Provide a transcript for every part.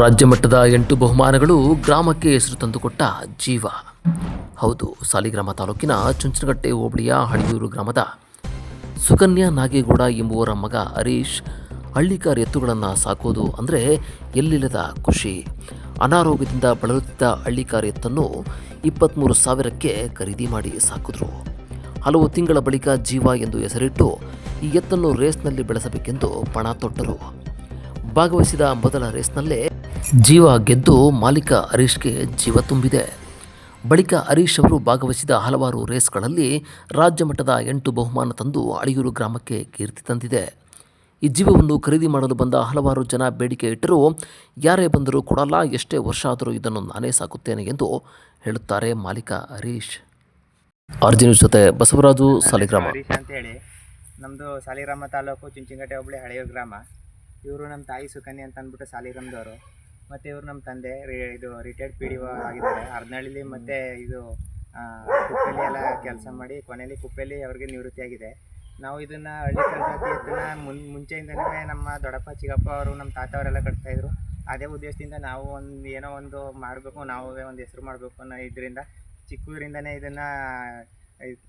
ರಾಜ್ಯ ಮಟ್ಟದ ಎಂಟು ಬಹುಮಾನಗಳು ಗ್ರಾಮಕ್ಕೆ ಹೆಸರು ತಂದುಕೊಟ್ಟ ಜೀವ. ಹೌದು, ಸಾಲಿಗ್ರಾಮ ತಾಲೂಕಿನ ಚುಂಚನಗಟ್ಟೆ ಹೋಬಳಿಯ ಹಳಿಯೂರು ಗ್ರಾಮದ ಸುಕನ್ಯಾ ನಾಗೇಗೌಡ ಎಂಬುವರ ಮಗ ಹರೀಶ್ ಹಳ್ಳಿಕಾರ್ ಎತ್ತುಗಳನ್ನು ಸಾಕೋದು ಅಂದರೆ ಎಲ್ಲಿಲ್ಲದ ಖುಷಿ. ಅನಾರೋಗ್ಯದಿಂದ ಬಳಲುತ್ತಿದ್ದ ಹಳ್ಳಿಕಾರ್ ಎತ್ತನ್ನು ಇಪ್ಪತ್ತ್ಮೂರು ಸಾವಿರಕ್ಕೆ ಖರೀದಿ ಮಾಡಿ ಸಾಕಿದ್ರು. ಹಲವು ತಿಂಗಳ ಬಳಿಕ ಜೀವ ಎಂದು ಹೆಸರಿಟ್ಟು ಈ ಎತ್ತನ್ನು ರೇಸ್ನಲ್ಲಿ ಬೆಳೆಸಬೇಕೆಂದು ಪಣ ತೊಟ್ಟರು. ಭಾಗವಹಿಸಿದ ಮೊದಲ ರೇಸ್ನಲ್ಲೇ ಜೀವ ಗೆದ್ದು ಮಾಲೀಕ ಹರೀಶ್ಗೆ ಜೀವ ತುಂಬಿದೆ. ಬಳಿಕ ಹರೀಶ್ ಅವರು ಭಾಗವಹಿಸಿದ ಹಲವಾರು ರೇಸ್ಗಳಲ್ಲಿ ರಾಜ್ಯ ಮಟ್ಟದ ಎಂಟು ಬಹುಮಾನ ತಂದು ಅಳಿಯೂರು ಗ್ರಾಮಕ್ಕೆ ಕೀರ್ತಿ ತಂದಿದೆ. ಈ ಜೀವವನ್ನು ಖರೀದಿ ಮಾಡಲು ಬಂದ ಹಲವಾರು ಜನ ಬೇಡಿಕೆ ಇಟ್ಟರೂ ಯಾರೇ ಬಂದರೂ ಕೊಡಲ್ಲ, ಎಷ್ಟೇ ವರ್ಷ ಆದರೂ ಇದನ್ನು ನಾನೇ ಸಾಕುತ್ತೇನೆ ಎಂದು ಹೇಳುತ್ತಾರೆ ಮಾಲೀಕ ಹರೀಶ್. ಅರ್ಜುನ್ ಜೊತೆ ಬಸವರಾಜು, ಸಾಲಿಗ್ರಾಮ. ಹರೀಶ್ ಅಂತೇಳಿ. ನಮ್ಮದು ಸಾಲಿಗ್ರಾಮ ತಾಲೂಕು ಚುಂಚಿಂಗಟ್ಟೆ ಒಬ್ಬಳಿ ಹಳೆಯೂರು ಗ್ರಾಮ. ಇವರು ನಮ್ಮ ತಾಯಿ ಸುಕನ್ಯಾ ಅಂತ ಅಂದ್ಬಿಟ್ಟು ಸಾಲಿಗ್ರಾಮದವರು. ಮತ್ತು ಇವರು ನಮ್ಮ ತಂದೆ ಇದು ರಿಟೈರ್ಡ್ ಪಿ ಡಿ ಒ ಆಗಿದ್ದಾರೆ. ಹರನಹಳ್ಳಿಲಿ ಮತ್ತು ಇದು ಕುಪ್ಪೆಲಿ ಎಲ್ಲ ಕೆಲಸ ಮಾಡಿ ಕೊನೆಯಲ್ಲಿ ಕುಪ್ಪೆಲಿ ಅವ್ರಿಗೆ ನಿವೃತ್ತಿ ಆಗಿದೆ. ನಾವು ಇದನ್ನು ಹಳ್ಳಿ ತರಬೇತಿ ಎತ್ತನ್ನ ಮುನ್ ಮುಂಚೆಯಿಂದಲೇ ನಮ್ಮ ದೊಡ್ಡಪ್ಪ ಚಿಕ್ಕಪ್ಪ ಅವರು ನಮ್ಮ ತಾತ ಅವರೆಲ್ಲ ಕಟ್ತಾಯಿದ್ರು ಅದೇ ಉದ್ದೇಶದಿಂದ ನಾವು ಒಂದು ಏನೋ ಒಂದು ಮಾಡಬೇಕು ನಾವೇ ಒಂದು ಹೆಸರು ಮಾಡಬೇಕು ಅನ್ನೋ ಇದರಿಂದ ಚಿಕ್ಕೂರಿಂದನೇ ಇದನ್ನು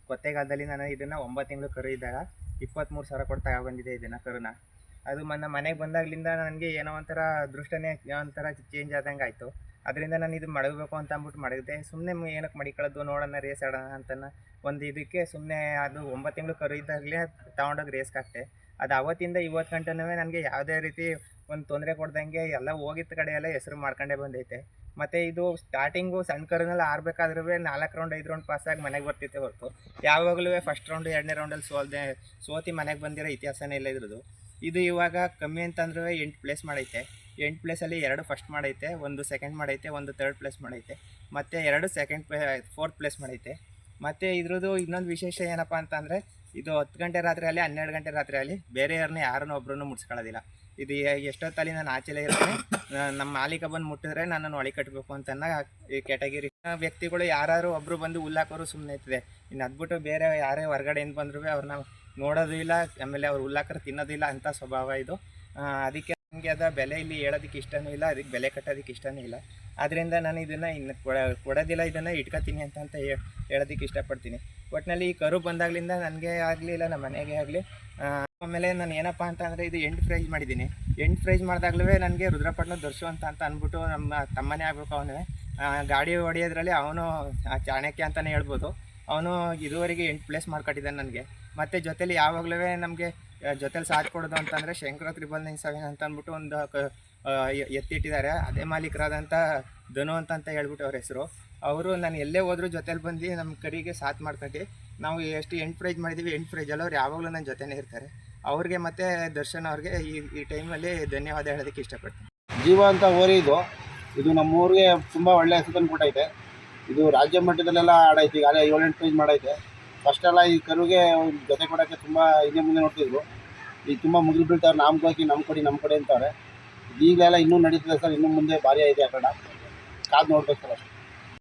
ಕೊತ್ತೆಗಾಲದಲ್ಲಿ ನಾನು ಇದನ್ನು ಒಂಬತ್ತು ತಿಂಗಳು ಕರು ಇದ್ದಾಗ ಇಪ್ಪತ್ತ್ಮೂರು ಸಾವಿರ ಕೊಟ್ಟು ಬಂದಿದೆ ಇದನ್ನು ಕರುನ. ಅದು ನನ್ನ ಮನೆಗೆ ಬಂದಾಗಲಿಂದ ನನಗೆ ಏನೋ ಒಂಥರ ದೃಷ್ಟನೇ ಒಂಥರ ಚೇಂಜ್ ಆದಂಗೆ ಆಯಿತು. ಅದರಿಂದ ನಾನು ಇದು ಮಡಗಬೇಕು ಅಂತ ಅಂದ್ಬಿಟ್ಟು ಮಡಗಿದೆ. ಸುಮ್ಮನೆ ಏನಕ್ಕೆ ಮಡಿಕೊಳ್ಳೋದು ನೋಡೋಣ ರೇಸ್ ಆಡೋಣ ಅಂತನ ಒಂದು ಇದಕ್ಕೆ ಸುಮ್ಮನೆ ಅದು ಒಂಬತ್ತು ತಿಂಗಳು ಕರು ಇದ್ದಾಗಲೇ ತೊಗೊಂಡೋಗಿ ರೇಸ್ಗೆ ಹಾಕ್ತೆ ಅದು ಅವತ್ತಿಂದ ಇವತ್ತು ಗಂಟೆನೂ ನನಗೆ ಯಾವುದೇ ರೀತಿ ಒಂದು ತೊಂದರೆ ಕೊಡ್ದಂಗೆ ಎಲ್ಲ ಹೋಗಿದ್ದ ಕಡೆ ಎಲ್ಲ ಹೆಸರು ಮಾಡ್ಕೊಂಡೇ ಬಂದೈತೆ. ಮತ್ತು ಇದು ಸ್ಟಾರ್ಟಿಂಗು ಸಣ್ಣ ಕರ್ನಲ್ಲಿ ಆಡಬೇಕಾದ್ರೂ ನಾಲ್ಕು ರೌಂಡ್ ಐದು ರೌಂಡ್ ಪಾಸಾಗಿ ಮನೆಗೆ ಬರ್ತಿತ್ತೆ ಹೊರತು. ಯಾವಾಗಲೂ ಫಸ್ಟ್ ರೌಂಡು ಎರಡನೇ ರೌಂಡಲ್ಲಿ ಸೋಲ್ದೆ ಸೋತಿ ಮನೆಗೆ ಬಂದಿರೋ ಇತಿಹಾಸನೇ ಇಲ್ಲ ಇದ್ರದ್ದು. ಇದು ಇವಾಗ ಕಮ್ಮಿ ಅಂತಂದ್ರೂ ಎಂಟು ಪ್ಲೇಸ್ ಮಾಡೈತೆ. ಎಂಟು ಪ್ಲೇಸಲ್ಲಿ ಎರಡು ಫಸ್ಟ್ ಮಾಡೈತೆ, ಒಂದು ಸೆಕೆಂಡ್ ಮಾಡೈತೆ, ಒಂದು ತರ್ಡ್ ಪ್ಲೇಸ್ ಮಾಡೈತೆ. ಮತ್ತು ಎರಡು ಸೆಕೆಂಡ್ ಪ್ಲೇ ಫೋರ್ತ್ ಪ್ಲೇಸ್ ಮಾಡೈತೆ. ಮತ್ತು ಇದ್ರದ್ದು ಇನ್ನೊಂದು ವಿಶೇಷ ಏನಪ್ಪ ಅಂತಂದರೆ, ಇದು ಹತ್ತು ಗಂಟೆ ರಾತ್ರಿಯಲ್ಲಿ ಹನ್ನೆರಡು ಗಂಟೆ ರಾತ್ರಿಯಲ್ಲಿ ಬೇರೆ ಯಾರನ್ನ ಯಾರನ್ನೂ ಒಬ್ಬರನ್ನು ಮುಟ್ಸ್ಕೊಳ್ಳೋದಿಲ್ಲ. ಇದು ಎಷ್ಟೊತ್ತಲ್ಲಿ ನಾನು ಆಚೆಲೇ ಇರ್ತೀನಿ ನಮ್ಮ ಮಾಲೀಕ ಬಂದು ಮುಟ್ಟಿದ್ರೆ ನನ್ನನ್ನು ಒಳಿ ಕಟ್ಟಬೇಕು ಅಂತ ಈ ಕ್ಯಾಟಗಿರಿ ವ್ಯಕ್ತಿಗಳು ಯಾರು ಒಬ್ಬರು ಬಂದು ಉಲ್ಲಾಕೋರು ಸುಮ್ಮನೆ ಇರ್ತದೆ. ಇನ್ನು ಅದ್ಬಿಟ್ಟು ಬೇರೆ ಯಾರೇ ಹೊರಗಡೆಯಿಂದ ಬಂದರೂ ಅವ್ರನ್ನ ನೋಡೋದು ಇಲ್ಲ, ಆಮೇಲೆ ಅವ್ರು ಉಲ್ಲಾಕರ್ ತಿನ್ನೋದಿಲ್ಲ ಅಂಥ ಸ್ವಭಾವ ಇದು. ಅದಕ್ಕೆ ನನಗೆ ಅದ ಬೆಲೆ ಇಲ್ಲಿ ಹೇಳೋದಕ್ಕೆ ಇಷ್ಟನೂ ಇಲ್ಲ, ಅದಕ್ಕೆ ಬೆಲೆ ಕಟ್ಟೋದಕ್ಕೆ ಇಷ್ಟನೂ ಇಲ್ಲ. ಆದ್ದರಿಂದ ನಾನು ಇದನ್ನು ಇನ್ನು ಕೊಡ, ಕೊಡೋದಿಲ್ಲ, ಇದನ್ನು ಇಟ್ಕೊತೀನಿ ಅಂತ ಅಂತ ಹೇಳೋದಕ್ಕೆ ಇಷ್ಟಪಡ್ತೀನಿ. ಒಟ್ಟಿನಲ್ಲಿ ಈ ಕರು ಬಂದಾಗಲಿಂದ ನನಗೆ ಆಗಲಿ ಇಲ್ಲ, ನಮ್ಮ ಮನೆಗೆ ಆಗಲಿ ಆಮೇಲೆ ನಾನು ಏನಪ್ಪ ಅಂತ ಅಂದರೆ ಇದು ಎಂಟು ಫ್ರೈಜ್ ಮಾಡಿದ್ದೀನಿ. ಎಂಟು ಫ್ರೈಜ್ ಮಾಡಿದಾಗಲೂ ನನಗೆ ರುದ್ರಪಟ್ಟಣ ದರ್ಶು ಅಂತ ಅಂತ ಅಂದ್ಬಿಟ್ಟು ನಮ್ಮ ತಮ್ಮನೇ ಆಗಬೇಕು ಅವನೇ. ಗಾಡಿ ಹೊಡೆಯೋದ್ರಲ್ಲಿ ಅವನು ಚಾಣಕ್ಯ ಅಂತಲೇ ಹೇಳ್ಬೋದು. ಅವನು ಇದುವರೆಗೆ ಎಂಟು ಪ್ಲೇಸ್ ಮಾಡ್ಕೊಟ್ಟಿದ್ದಾನೆ ನನಗೆ. ಮತ್ತು ಜೊತೇಲಿ ಯಾವಾಗಲೂ ನಮಗೆ ಜೊತೇಲಿ ಸಾಥ್ ಕೊಡೋದು ಅಂತಂದರೆ ಶಂಕರ ತ್ರಿಬಲ್ ನೈನ್ ಸೆವೆನ್ ಅಂತ ಅಂದ್ಬಿಟ್ಟು ಒಂದು ಎತ್ತಿಟ್ಟಿದ್ದಾರೆ. ಅದೇ ಮಾಲೀಕರಾದಂಥ ಧನು ಅಂತ ಹೇಳ್ಬಿಟ್ಟು ಅವ್ರ ಹೆಸರು. ಅವರು ನಾನು ಎಲ್ಲೇ ಹೋದರೂ ಜೊತೇಲಿ ಬಂದು ನಮ್ಮ ಕರಿಗೆ ಸಾಥ್ ಮಾಡ್ಕೊಂಡು ನಾವು ಎಷ್ಟು ಎಂಟು ಪ್ರೈಜ್ ಮಾಡಿದ್ದೀವಿ ಎಂಟು ಪ್ರೈಜಲ್ಲಿ ಅವ್ರು ಯಾವಾಗಲೂ ನನ್ನ ಜೊತೆನೇ ಇರ್ತಾರೆ. ಅವ್ರಿಗೆ ಮತ್ತು ದರ್ಶನ್ ಅವ್ರಿಗೆ ಈ ಈ ಟೈಮಲ್ಲಿ ಧನ್ಯವಾದ ಹೇಳೋದಕ್ಕೆ ಇಷ್ಟಪಡ್ತೀನಿ. ಜೀವ ಅಂತ ಓರಿ ಇದು ಇದು ನಮ್ಮೂರಿಗೆ ತುಂಬ ಒಳ್ಳೆ ಹೆಸರು ತಂದುಕೊಟ್ಟೈತೆ ಇದು ರಾಜ್ಯ ಮಟ್ಟದಲ್ಲೆಲ್ಲ ಆಡೈತೆ ಅದೇ ಏಳೆಂಟು ಪ್ರೈಜ್ ಮಾಡೈತೆ. ಫಸ್ಟೆಲ್ಲ ಈ ಕರುಗೆ ಜೊತೆ ಕೊಡೋಕ್ಕೆ ತುಂಬ ಹಿಂದೆ ಮುಂದೆ ನೋಡ್ತಿದ್ರು. ಈಗ ತುಂಬ ಮುಗಿಲು ಬೀಳ್ತಾರೆ ನಮ್ಮ ಹಾಕಿ ನಮ್ಮ ಕಡೆ ನಮ್ಮ ಕಡೆ ಅಂತಾರೆ ಈಗಲೆಲ್ಲ ಇನ್ನೂ ನಡೀತದೆ ಸರ್, ಇನ್ನೂ ಮುಂದೆ ಭಾರಿ ಇದೆ ಆ ಕಡೆ ಕಾದು ನೋಡ್ಬೇಕು ಸರ್ ಅಷ್ಟೇ.